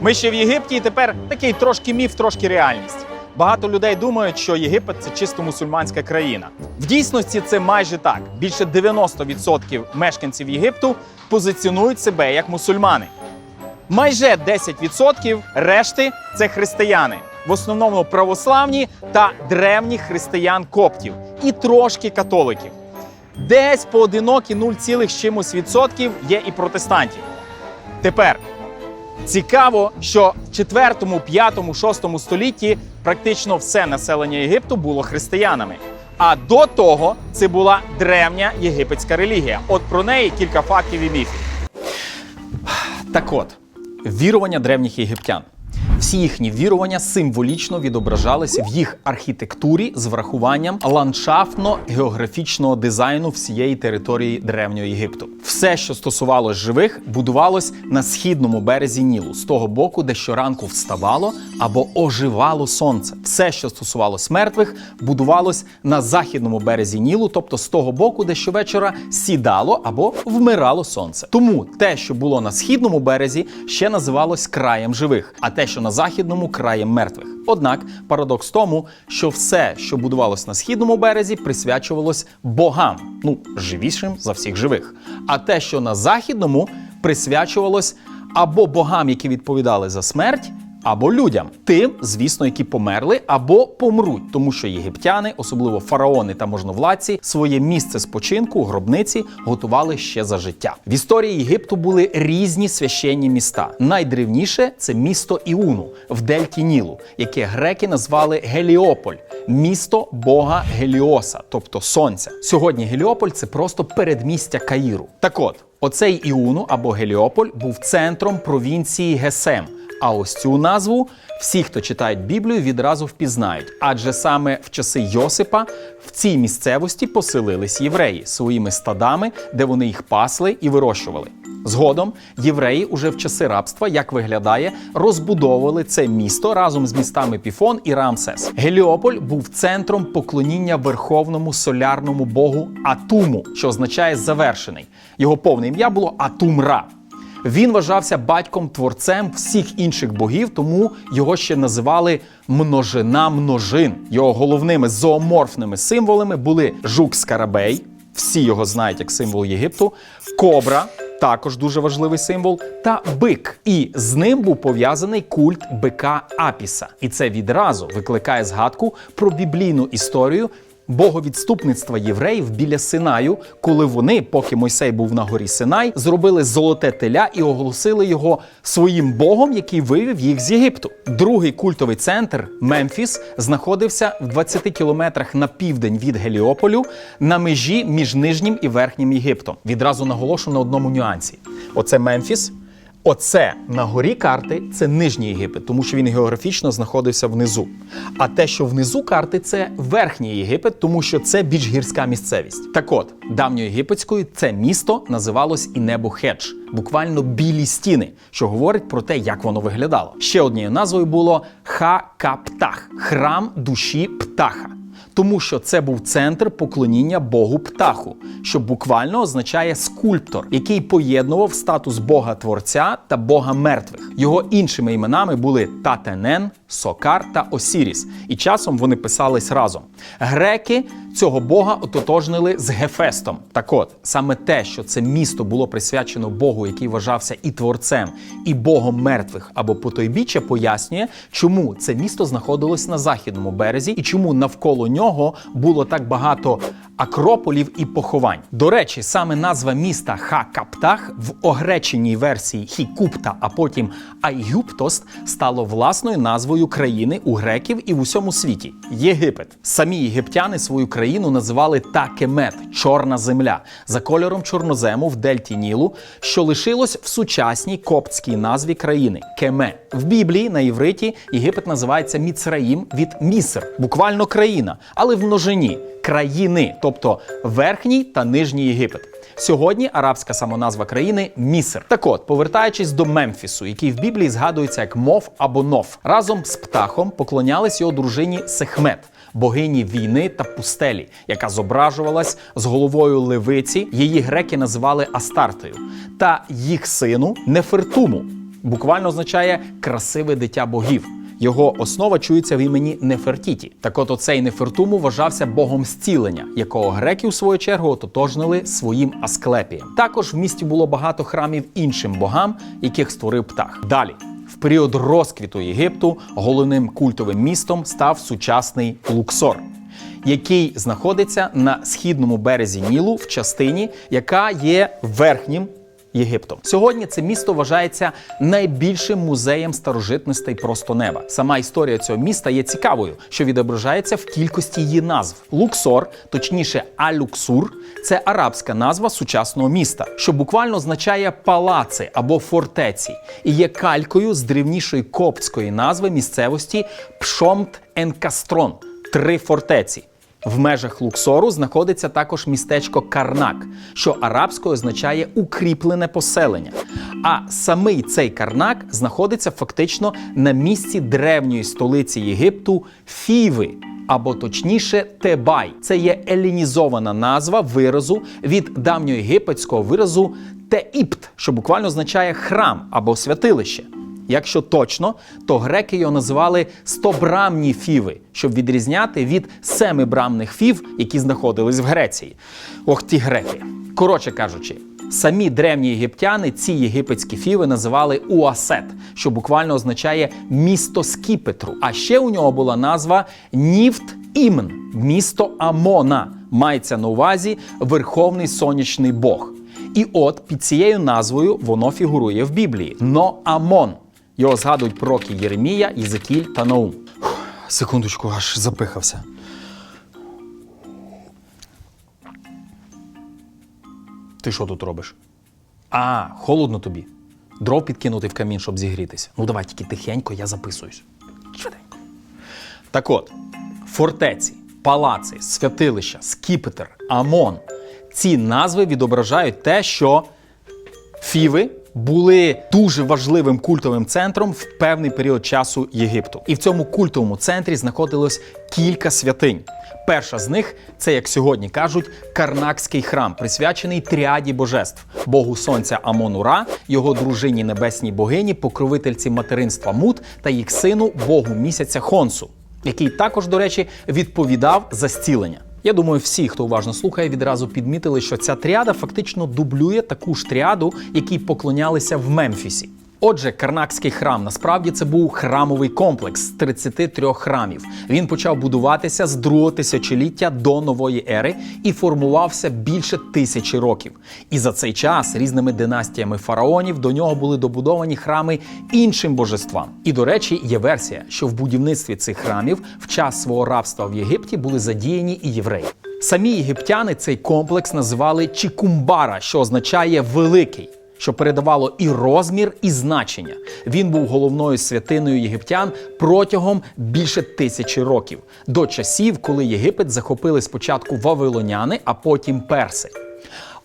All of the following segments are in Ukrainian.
Ми ще в Єгипті, і тепер такий трошки міф, трошки реальність. Багато людей думають, що Єгипет це чисто мусульманська країна. В дійсності це майже так. Більше 90% мешканців Єгипту позиціонують себе як мусульмани. Майже 10% решти це християни, в основному православні та древніх християн коптів і трошки католиків. Десь поодинокі 0, з чимось відсотків є і протестантів. Тепер цікаво, що в 4, 5, 6 столітті практично все населення Єгипту було християнами. А до того це була древня єгипетська релігія. От про неї кілька фактів і міфів. Так от, вірування древніх єгиптян. Всі їхні вірування символічно відображалися в їх архітектурі з врахуванням ландшафтно-географічного дизайну всієї території древнього Єгипту. Все, що стосувалось живих, будувалось на східному березі Нілу, з того боку, де щоранку вставало або оживало сонце. Все, що стосувалось мертвих, будувалось на західному березі Нілу, тобто з того боку, де щовечора сідало або вмирало сонце. Тому те, що було на східному березі, ще називалось краєм живих, а те, що на західному краєм мертвих. Однак парадокс в тому, що все, що будувалось на східному березі, присвячувалось богам, ну живішим за всіх живих. А те, що на західному, присвячувалось або богам, які відповідали за смерть. Або людям, тим, звісно, які померли або помруть, тому що єгиптяни, особливо фараони та можновладці, своє місце спочинку, гробниці, готували ще за життя. В історії Єгипту були різні священні міста. Найдревніше це місто Іуну в Дельті Нілу, яке греки назвали Геліополь, місто бога Геліоса, тобто сонця. Сьогодні Геліополь це просто передмістя Каїру. Так от, оцей Іуну або Геліополь був центром провінції Гесем. А ось цю назву всі, хто читають Біблію, відразу впізнають, адже саме в часи Йосипа в цій місцевості поселились євреї своїми стадами, де вони їх пасли і вирощували. Згодом євреї уже в часи рабства, як виглядає, розбудовували це місто разом з містами Піфон і Рамсес. Геліополь був центром поклоніння верховному солярному богу Атуму, що означає завершений. Його повне ім'я було Атум-Ра. Він вважався батьком творцем всіх інших богів, тому його ще називали множина множин. Його головними зооморфними символами були жук Скарабей, всі його знають як символ Єгипту, кобра. Також дуже важливий символ, та бик. І з ним був пов'язаний культ бика Апіса. І це відразу викликає згадку про біблійну історію боговідступництва євреїв біля Синаю, коли вони, поки Мойсей був на горі Синай, зробили золоте теля і оголосили його своїм богом, який вивів їх з Єгипту. Другий культовий центр Мемфіс знаходився в 20 кілометрах на південь від Геліополю на межі між нижнім і верхнім Єгиптом. Відразу наголошу на одному нюансі: оце Мемфіс. Оце на горі карти це нижній Єгипет, тому що він географічно знаходився внизу. А те, що внизу карти, це верхній Єгипет, тому що це більш гірська місцевість. Так от, давньоєгипетською це місто називалось і небо Хедж, буквально білі стіни, що говорить про те, як воно виглядало. Ще однією назвою було Ха-Ка-Птах храм душі птаха тому що це був центр поклоніння Богу птаху, що буквально означає скульптор, який поєднував статус Бога Творця та Бога мертвих. Його іншими іменами були Татенен, Сокар та Осіріс, і часом вони писались разом. Греки цього бога ототожнили з Гефестом. Так от саме те, що це місто було присвячено Богу, який вважався і творцем, і Богом мертвих або потойбіччя, пояснює, чому це місто знаходилось на західному березі і чому навколо нього було так багато акрополів і поховань. До речі, саме назва міста Хакаптах в огреченій версії Хікупта, а потім Айгюптост стало власною назвою країни у греків і в усьому світі Єгипет. Самі єгиптяни свою країну називали Такемет чорна земля за кольором чорнозему в дельті Нілу, що лишилось в сучасній коптській назві країни Кеме. В Біблії на євриті Єгипет називається Міцраїм від Міср, буквально країна, але в множині країни, тобто верхній та нижній Єгипет. Сьогодні арабська самоназва країни Міср. Так от, повертаючись до Мемфісу, який в Біблії згадується як мов або нов, разом з птахом поклонялись його дружині Сехмет. Богині війни та пустелі, яка зображувалась з головою левиці, її греки називали Астартою, та їх сину Нефертуму. буквально означає красиве дитя богів. Його основа чується в імені Нефертіті. Так от оцей Нефертуму вважався богом зцілення, якого греки у свою чергу ототожнили своїм асклепієм. Також в місті було багато храмів іншим богам, яких створив птах. Далі. В період розквіту Єгипту головним культовим містом став сучасний Луксор, який знаходиться на східному березі Нілу в частині, яка є верхнім Єгиптом. Сьогодні це місто вважається найбільшим музеєм старожитностей просто неба. Сама історія цього міста є цікавою, що відображається в кількості її назв. Луксор, точніше, Алюксур, це арабська назва сучасного міста, що буквально означає палаци або фортеці, і є калькою з древнішої коптської назви місцевості Пшомт Енкастрон три фортеці. В межах Луксору знаходиться також містечко Карнак, що арабською означає укріплене поселення. А самий цей Карнак знаходиться фактично на місці древньої столиці Єгипту Фіви. Або точніше Тебай. Це є елінізована назва виразу від давньоєгипетського виразу Теіпт, що буквально означає храм або святилище. Якщо точно, то греки його називали стобрамні фіви, щоб відрізняти від семибрамних фів, які знаходились в Греції. Ох, ті греки. Коротше кажучи, самі древні єгиптяни ці єгипетські фіви називали Уасет, що буквально означає місто скіпетру. А ще у нього була назва Нівт Імн, місто Амона. Мається на увазі Верховний сонячний Бог. І от під цією назвою воно фігурує в Біблії Ноамон. Його згадують пророки Єремія, Єзекіль та Наум. Секундочку, аж запихався. Ти що тут робиш? А, холодно тобі. Дров підкинути в камін, щоб зігрітися. Ну давай тільки тихенько, я записуюсь. Швиденько. Так от, фортеці, палаци, святилища, скіпетр, Амон. Ці назви відображають те, що Фіви були дуже важливим культовим центром в певний період часу Єгипту. І в цьому культовому центрі знаходилось кілька святинь. Перша з них це, як сьогодні кажуть, Карнакський храм, присвячений тріаді божеств Богу Сонця Амон-Ура, його дружині небесній богині, покровительці материнства Мут та їх сину Богу місяця Хонсу, який також, до речі, відповідав за зцілення. Я думаю, всі, хто уважно слухає, відразу підмітили, що ця тріада фактично дублює таку ж тріаду, якій поклонялися в Мемфісі. Отже, Карнакський храм насправді це був храмовий комплекс з 33 храмів. Він почав будуватися з другого тисячоліття до нової ери і формувався більше тисячі років. І за цей час різними династіями фараонів до нього були добудовані храми іншим божествам. І до речі, є версія, що в будівництві цих храмів в час свого рабства в Єгипті були задіяні і євреї. Самі єгиптяни цей комплекс називали Чікумбара, що означає великий що передавало і розмір, і значення. Він був головною святиною єгиптян протягом більше тисячі років, до часів, коли Єгипет захопили спочатку вавилоняни, а потім перси.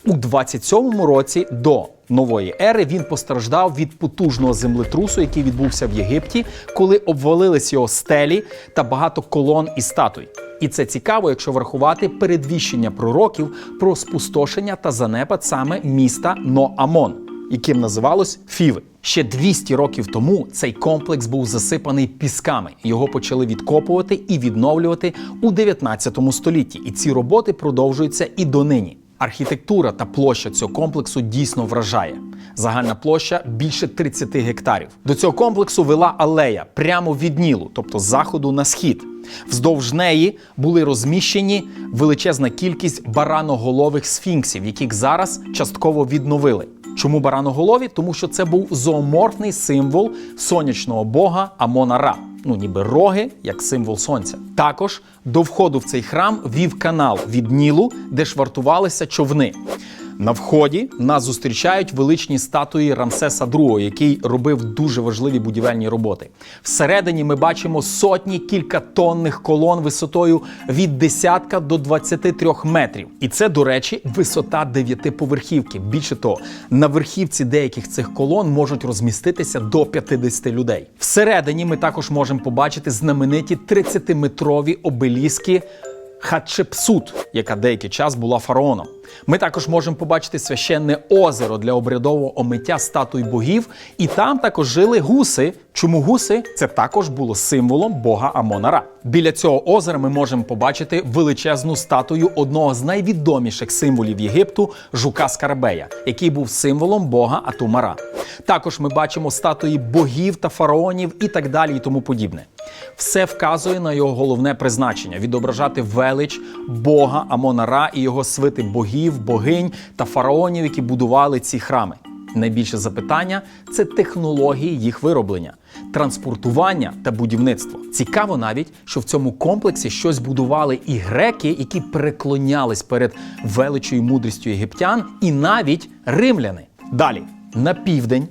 У 27-му році до нової ери він постраждав від потужного землетрусу, який відбувся в Єгипті, коли обвалились його стелі та багато колон і статуй. І це цікаво, якщо врахувати передвіщення пророків про спустошення та занепад саме міста Ноамон, яким називалось Фіви. Ще 200 років тому цей комплекс був засипаний пісками. Його почали відкопувати і відновлювати у 19 столітті. І ці роботи продовжуються і донині. Архітектура та площа цього комплексу дійсно вражає. Загальна площа більше 30 гектарів. До цього комплексу вела алея прямо від Нілу, тобто з заходу на схід. Вздовж неї були розміщені величезна кількість бараноголових сфінксів, яких зараз частково відновили. Чому бараноголові? Тому що це був зооморфний символ сонячного бога Амона-Ра. Ну, ніби роги, як символ сонця. Також до входу в цей храм вів канал від Нілу, де швартувалися човни. На вході нас зустрічають величні статуї Рамсеса II, який робив дуже важливі будівельні роботи. Всередині ми бачимо сотні кількатонних колон висотою від десятка до 23 метрів. І це, до речі, висота дев'ятиповерхівки. Більше того, на верхівці деяких цих колон можуть розміститися до 50 людей. Всередині ми також можемо побачити знамениті 30-метрові обеліски Хатшепсут, яка деякий час була фараоном. Ми також можемо побачити священне озеро для обрядового омиття статуй богів, і там також жили гуси. Чому гуси? Це також було символом бога Амона-Ра. Біля цього озера ми можемо побачити величезну статую одного з найвідоміших символів Єгипту жука Скарабея, який був символом бога Атумара. Також ми бачимо статуї богів та фараонів і так далі, і тому подібне. Все вказує на його головне призначення відображати велич Бога Амона-Ра і його свити богів, богинь та фараонів, які будували ці храми. Найбільше запитання це технології їх вироблення, транспортування та будівництво. Цікаво навіть, що в цьому комплексі щось будували і греки, які переклонялись перед величою мудрістю єгиптян, і навіть римляни. Далі на південь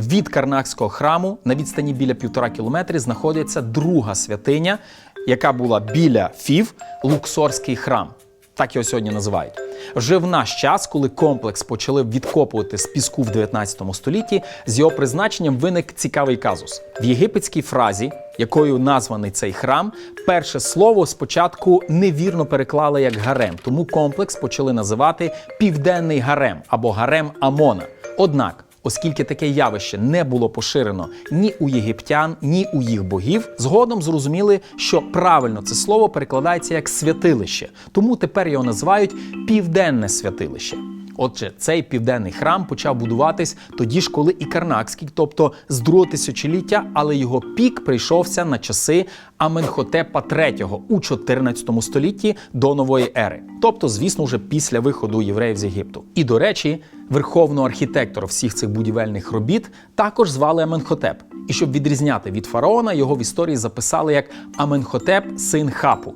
від Карнакського храму на відстані біля півтора кілометри знаходиться друга святиня, яка була біля Фів, Луксорський храм. Так його сьогодні називають. Вже в наш час, коли комплекс почали відкопувати з піску в 19 столітті, з його призначенням виник цікавий казус. В єгипетській фразі, якою названий цей храм, перше слово спочатку невірно переклали як гарем, тому комплекс почали називати Південний гарем або гарем Амона. Однак Оскільки таке явище не було поширено ні у єгиптян, ні у їх богів, згодом зрозуміли, що правильно це слово перекладається як святилище, тому тепер його називають південне святилище. Отже, цей південний храм почав будуватись тоді ж, коли і Карнакський, тобто з другого тисячоліття, але його пік прийшовся на часи Аменхотепа III у 14 столітті до нової ери, тобто, звісно, вже після виходу євреїв з Єгипту. І до речі, верховного архітектора всіх цих будівельних робіт також звали Аменхотеп. І щоб відрізняти від фараона, його в історії записали як Аменхотеп, син Хапу.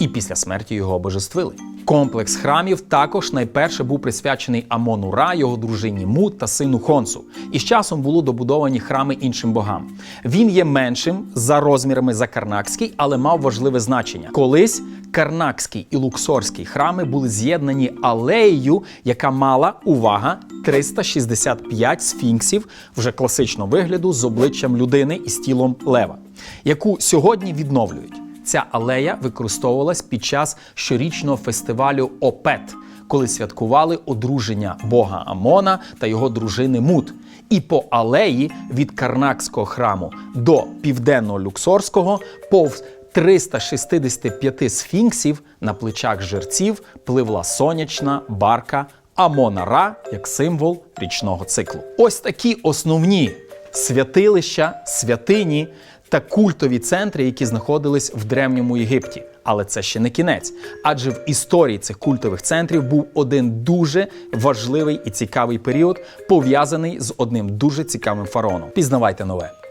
І після смерті його обожествили. Комплекс храмів також найперше був присвячений Амону Ра, його дружині Мут та сину Хонсу. І з часом були добудовані храми іншим богам. Він є меншим за розмірами за Карнакський, але мав важливе значення. Колись Карнакський і Луксорський храми були з'єднані алеєю, яка мала увага 365 сфінксів вже класичного вигляду з обличчям людини і з тілом лева, яку сьогодні відновлюють. Ця алея використовувалась під час щорічного фестивалю ОПЕТ, коли святкували одруження бога Амона та його дружини Мут. І по алеї від Карнакського храму до південного люксорського повз 365 сфінксів на плечах жерців пливла сонячна барка Амона Ра як символ річного циклу. Ось такі основні святилища, святині та культові центри, які знаходились в древньому Єгипті. Але це ще не кінець, адже в історії цих культових центрів був один дуже важливий і цікавий період, пов'язаний з одним дуже цікавим фараоном. Пізнавайте нове.